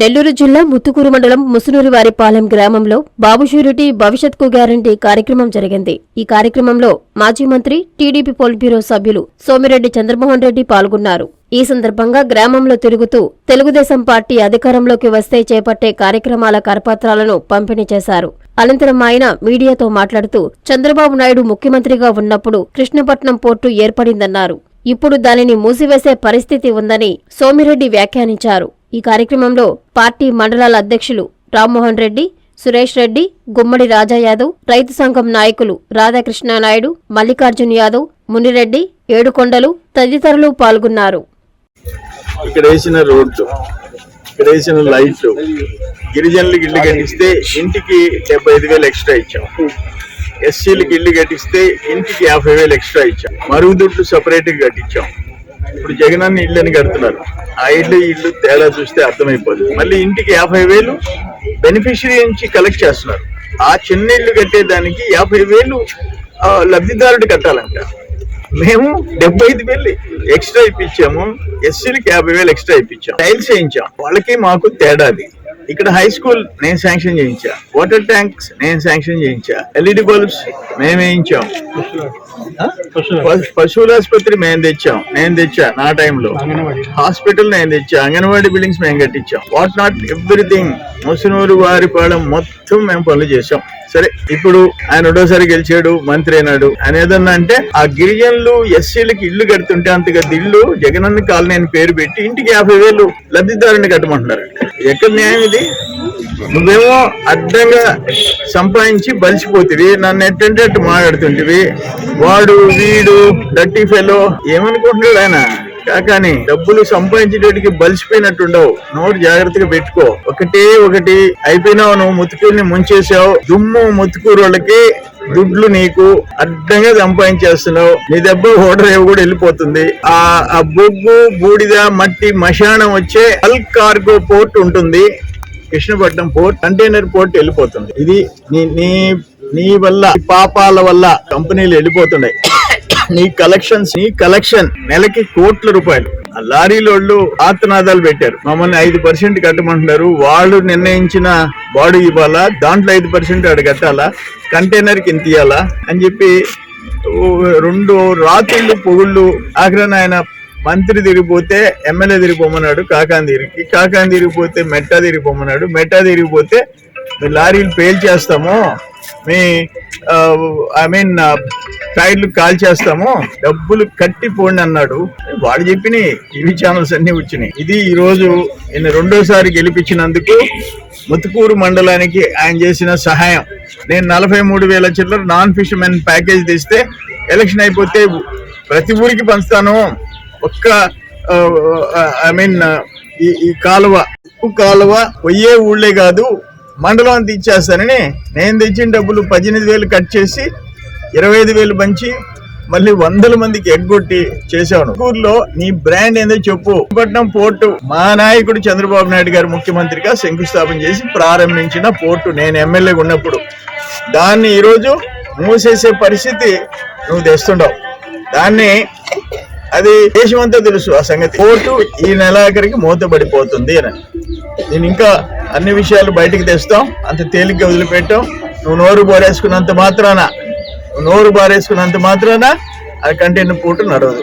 నెల్లూరు జిల్లా ముత్తుకూరు మండలం ముసునూరివారిపాలెం గ్రామంలో బాబు షూరిటీ భవిష్యత్కు గ్యారంటీ కార్యక్రమం జరిగింది. ఈ కార్యక్రమంలో మాజీ మంత్రి టీడీపీ పోల్ బ్యూరో సభ్యులు సోమిరెడ్డి చంద్రమోహన్ రెడ్డి పాల్గొన్నారు. ఈ సందర్భంగా గ్రామంలో తిరుగుతూ తెలుగుదేశం పార్టీ అధికారంలోకి వస్తే చేపట్టే కార్యక్రమాల కరపత్రాలను పంపిణీ చేశారు. అనంతరం ఆయన మీడియాతో మాట్లాడుతూ చంద్రబాబు నాయుడు ముఖ్యమంత్రిగా ఉన్నప్పుడు కృష్ణపట్నం పోర్టు ఏర్పడిందన్నారు. ఇప్పుడు దానిని మూసివేసే పరిస్థితి ఉందని సోమిరెడ్డి వ్యాఖ్యానించారు. ఈ కార్యక్రమంలో పార్టీ మండలాల అధ్యక్షులు రామ్మోహన్ రెడ్డి సురేష్ రెడ్డి గుమ్మడి రాజా యాదవ్ రైతు సంఘం నాయకులు రాధాకృష్ణ నాయుడు మల్లికార్జున్ యాదవ్ మునిరెడ్డి ఏడుకొండలు తదితరులు పాల్గొన్నారు. ఇక్కడ వేసిన రోడ్లు ఇక్కడ వేసిన లైట్లు గిరిజనులకు ఇల్లు కట్టిస్తే ఇంటికి డెబ్బై ఐదు వేలు ఎక్స్ట్రా ఇచ్చాం. ఎస్సీలకు ఇల్లు కట్టిస్తే ఇంటికి యాభై వేలు ఎక్స్ట్రా ఇచ్చాం. మరుగుదొడ్లు సపరేట్గా కట్టించాం. ఇప్పుడు జగనన్న ఇల్లు అని కడుతున్నారు. ఆ ఇల్లు ఇల్లు తేడా చూస్తే అర్థమైపోతుంది మళ్ళీ ఇంటికి యాభై వేలు బెనిఫిషరీ నుంచి కలెక్ట్ చేస్తున్నారు. ఆ చిన్న ఇల్లు కట్టేదానికి యాభై వేలు లబ్ధిదారుడు కట్టాలంట. మేము డెబ్బై ఐదు వేలు ఎక్స్ట్రా ఇప్పించాము. ఎస్సీలకి యాభై వేలు ఎక్స్ట్రా ఇప్పించాం. టైల్స్ వేయించాం. వాళ్ళకి మాకు తేడాది ఇక్కడ హై స్కూల్ నేను శాంక్షన్ చేయించా. వాటర్ ట్యాంక్స్ నేను శాంక్షన్ చేయించా. ఎల్ఈడి బల్బ్స్ మేము వేయించాం. పశువుల ఆసుపత్రి మేము తెచ్చాం. నేను తెచ్చా నా టైంలో హాస్పిటల్ నేను తెచ్చా. అంగన్వాడీ బిల్డింగ్స్ మేము కట్టించాం. What not everything Musunuru Varipalem మొత్తం మేము పనులు చేసాం సరే ఇప్పుడు ఆయన రెండోసారి గెలిచాడు మంత్రి అయినాడు. ఆయన ఏదన్నా అంటే ఆ గిరిజనులు ఎస్సీలకి ఇల్లు కడుతుంటే అంతగా ఇల్లు జగనన్న కాలనీ అని పేరు పెట్టి ఇంటికి యాభై వేలు లబ్ధిదారుని కట్టమంటున్నారు. ఎక్కడ న్యాయం ఇది? నువ్వేమో అడ్డంగా సంపాదించి బలిసిపోతివి నన్ను ఎట్టంటే అట్టు మాట్లాడుతుంటివి. వాడు వీడు డట్టి ఫెలో ఏమనుకుంటున్నాడు ఆయన? కాకాని డబ్బులు సంపాదించేటట్టుకి బలిసిపోయినట్టుండవు. నోటు జాగ్రత్తగా పెట్టుకో. ఒకటి ఒకటి. అయిపోయినావు నువ్వు ముతుకుల్ని ముంచేసావు దుమ్ము ముతుకూరు దుడ్లు నీకు అడ్డంగా సంపాదించేస్తున్నావు. నీ దెబ్బ ఓడర్ కూడా వెళ్ళిపోతుంది. ఆ ఆ బొగ్గు బూడిద మట్టి మశానం వచ్చే అల్ కార్గో పోర్ట్ ఉంటుంది. కృష్ణపట్నం పోర్ట్ కంటైనర్ పోర్ట్ వెళ్ళిపోతుంది. ఇది నీ నీ నీ వల్ల పాపాల వల్ల కంపెనీలు వెళ్ళిపోతున్నాయి. నీ కలెక్షన్స్ నీ కలెక్షన్ నెలకి కోట్ల రూపాయలు. ఆ లారీలోళ్ళు ఆత్మనాదాలు పెట్టారు. మమ్మల్ని ఐదు పర్సెంట్ కట్టమంటున్నారు. వాళ్ళు నిర్ణయించిన బాడీ ఇవ్వాలా? దాంట్లో ఐదు పర్సెంట్ అక్కడ కట్టాలా? కంటైనర్కి ఇంత ఇయ్యాలా? అని చెప్పి రెండు రాత్రులు పొగుళ్ళు ఆఖరణ ఆయన మంత్రి తిరిగిపోతే ఎమ్మెల్యే తిరిగిపోమన్నాడు కాకాని తిరిగి కాకాని తిరిగిపోతే మెట్టా తిరిగిపోమన్నాడు మెట్టా తిరిగిపోతే మీ లారీలు పేల్చేస్తాము మీ ఐ మీన్ టైర్లు కాల్ చేస్తాము డబ్బులు కట్టి పోండి అన్నాడు. వాడు చెప్పిన టీవీ ఛానల్స్ అన్ని వచ్చినాయి. ఇది ఈ రోజు నేను రెండోసారి గెలిపించినందుకు ముతుకూరు మండలానికి ఆయన చేసిన సహాయం. నేను నలభై మూడు వేల చిల్లర నాన్ ఫిషర్మెన్ ప్యాకేజ్ తెస్తే ఎలక్షన్ అయిపోతే ప్రతి ఊరికి పంచుతాను. ఒక్క ఐ మీన్ ఈ ఈ కాలువ ఉప్పు కాలువ పొయ్యే ఊళ్ళే కాదు మండలం అంత ఇచ్చేస్తానని నేను తెచ్చిన డబ్బులు పద్దెనిమిది వేలు కట్ చేసి ఇరవై ఐదు వేలు మంచి మళ్ళీ వందల మందికి ఎగ్గొట్టి చేశాను. ఊర్లో నీ బ్రాండ్ ఏందో చెప్పు. పట్నం పోర్టు మా నాయకుడు చంద్రబాబు నాయుడు గారు ముఖ్యమంత్రిగా శంకుస్థాపన చేసి ప్రారంభించిన పోర్టు. నేను ఎమ్మెల్యేగా ఉన్నప్పుడు దాన్ని ఈరోజు మూసేసే పరిస్థితి నువ్వు తెస్తుండవు. దాన్ని అది దేశమంతా తెలుసు ఆ సంగతి. కోర్టు ఈ నెలాఖరికి మూతబడిపోతుంది అని. నేను ఇంకా అన్ని విషయాలు బయటకు తెస్తాం. అంత తేలిగ్గా వదిలిపెట్టాం. నువ్వు నోరు పోరేసుకున్నంత మాత్రాన నోరు బారేసుకున్నంత మాత్రాన అది కంటిన్యూ పూట నడవదు.